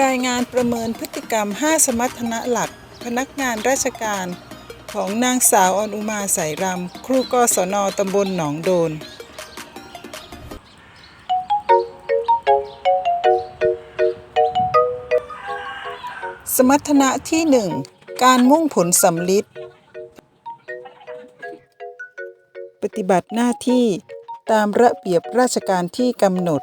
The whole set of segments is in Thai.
รายงานประเมินพฤติกรรม 5 สมรรถนะหลัก พนักงานราชการของนางสาวออนอุมาสายรำครูกศนตำบลหนองโดน สมรรถนะที่ 1 การมุ่งผลสำลิดปฏิบัติหน้าที่ตามระเบียบราชการที่กำหนด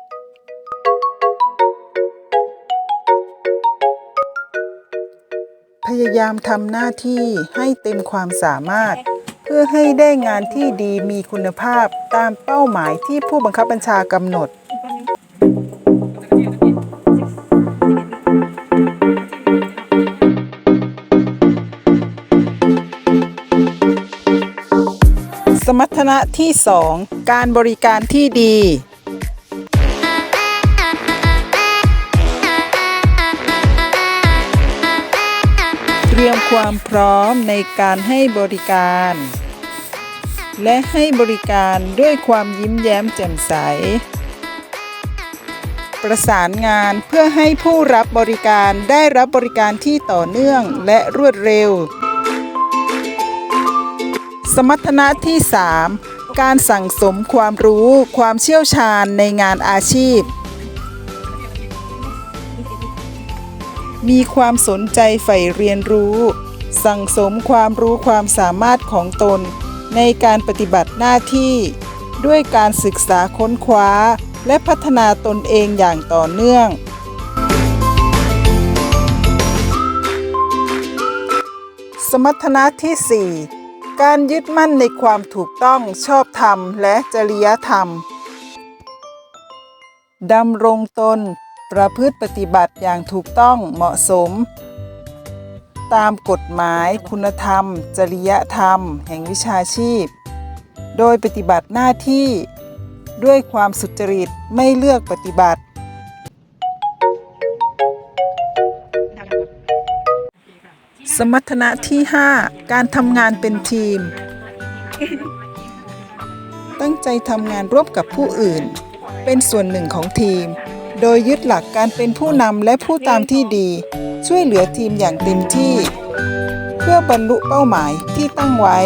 พยายามทำหน้าที่ให้เต็มความสามารถ เพื่อให้ได้งานที่ดีมีคุณภาพตามเป้าหมายที่ผู้บังคับบัญชากำหนด สมรรถนะที่ 2 การบริการที่ดี ความพร้อมในการให้บริการ และให้บริการด้วยความยิ้มแย้มแจ่มใส ประสานงานเพื่อให้ผู้รับบริการได้รับบริการที่ต่อเนื่องและรวดเร็ว สมรรถนะที่ 3 การสั่งสมความรู้ความเชี่ยวชาญในงานอาชีพ มีความสนใจใฝ่เรียนรู้ สั่งสมความรู้ความสามารถของตน ในการปฏิบัติหน้าที่ ด้วยการศึกษาค้นคว้า และพัฒนาตนเองอย่างต่อเนื่อง สมรรถนะที่ 4 การยึดมั่นในความถูกต้องชอบธรรมและจริยธรรมดำรงตน ประพฤติปฏิบัติอย่างถูกต้องเหมาะสม ตามกฎหมายคุณธรรม จริยธรรม แห่งวิชาชีพ โดยปฏิบัติหน้าที่ด้วยความสุจริตไม่เลือกปฏิบัติ สมรรถนะที่ 5 การทำงานเป็นทีม ตั้งใจทำงานร่วมกับผู้อื่น เป็นส่วนหนึ่งของทีม โดยยึดหลักการเป็นผู้นำและผู้ตามที่ดี ช่วยเหลือทีมอย่างเต็มที่ เพื่อบรรลุเป้าหมายที่ตั้งไว้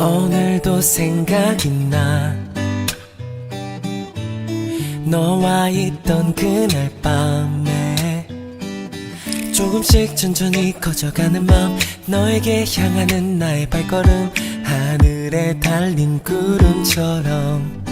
오늘도 생각이 나 너와 있던 그날 밤에 조금씩 천천히 커져가는 마음 너에게 향하는 나의 발걸음 하늘에 달린 구름처럼